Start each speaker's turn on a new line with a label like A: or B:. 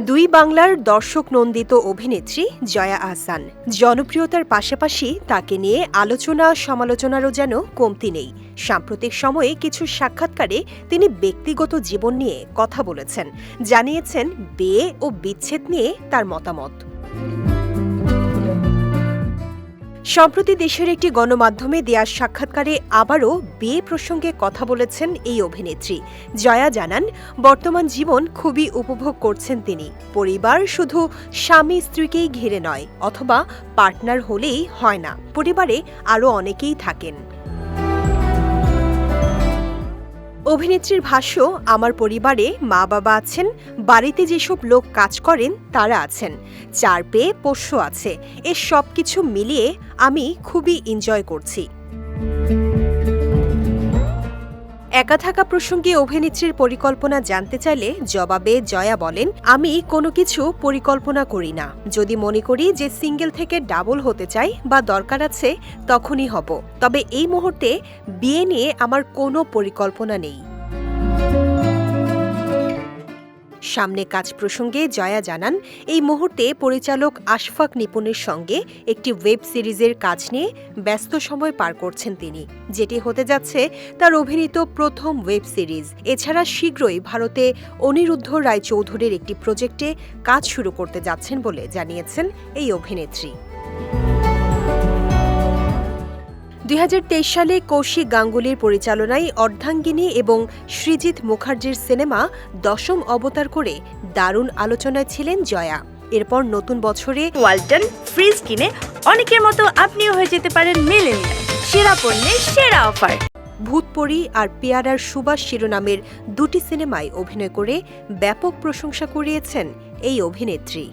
A: দুই বাংলার দর্শক নন্দিত অভিনেত্রী জয়া আহসান। জনপ্রিয়তার পাশাপাশি তাকে নিয়ে আলোচনা সমালোচনারও যেন কমতি নেই। সাম্প্রতিক সময়ে কিছু সাক্ষাৎকারে তিনি ব্যক্তিগত জীবন নিয়ে কথা বলেছেন। জানিয়েছেন বিয়ে ও বিচ্ছেদ নিয়ে তার মতামত। সম্প্রতি দেশের একটি গণমাধ্যমে দেয়ার সাক্ষাৎকারে আবারও বিয়ে প্রসঙ্গে কথা বলেছেন এই অভিনেত্রী। জয়া জানান, বর্তমান জীবন খুবই উপভোগ করছেন তিনি। পরিবার শুধু স্বামী স্ত্রীকেই ঘিরে নয়, অথবা পার্টনার হলেই হয় না। পরিবারে আরও অনেকেই থাকেন। অভিনেত্রীর ভাষ্য, আমার পরিবারে মা বাবা আছেন, বাড়িতে যেসব লোক কাজ করেন তারা আছেন, চার পেয়ে পোষ্য আছে, এ সব কিছু মিলিয়ে আমি খুবই এনজয় করছি। একা থাকা প্রসঙ্গে অভিনেত্রীর পরিকল্পনা জানতে চাইলে জবাবে জয়া বলেন, আমি কোনো কিছু পরিকল্পনা করি না। যদি মনে করি যে সিঙ্গেল থেকে ডাবল হতে চাই বা দরকার আছে, তখনই হব। তবে এই মুহূর্তে বিয়ে নিয়ে আমার কোনো পরিকল্পনা নেই। সামনে কাজ প্রসঙ্গে জয়া জানান, এই মুহূর্তে পরিচালক আশফাক নিপুণের সঙ্গে একটি ওয়েব সিরিজের কাজ নিয়ে ব্যস্ত সময় পার করছেন তিনি। যেটি হতে যাচ্ছে তার অভিনীত প্রথম ওয়েব সিরিজ। এছাড়া শীঘ্রই ভারতে অনিরুদ্ধ রায় চৌধুরীর একটি প্রজেক্টে কাজ শুরু করতে যাচ্ছেন বলে জানিয়েছেন এই অভিনেত্রী। দুই হাজার তেইশ সালে কৌশিক গাঙ্গুলির পরিচালনায় অর্ধাঙ্গিনী এবং সৃজিত মুখার্জির সিনেমা দশম অবতার করে দারুণ আলোচনায় ছিলেন জয়া। এরপর নতুন বছরে
B: ওয়ালটন ফ্রিজ কিনে অনেকের মতো আপনিও হয়ে যেতে পারেন মেলেনিয়া সেরা পণ্যের সেরা অফার।
A: ভূতপরি আর পেয়ারার সুবাস শিরোনামের দুটি সিনেমায় অভিনয় করে ব্যাপক প্রশংসা কুড়িয়েছেন এই অভিনেত্রী।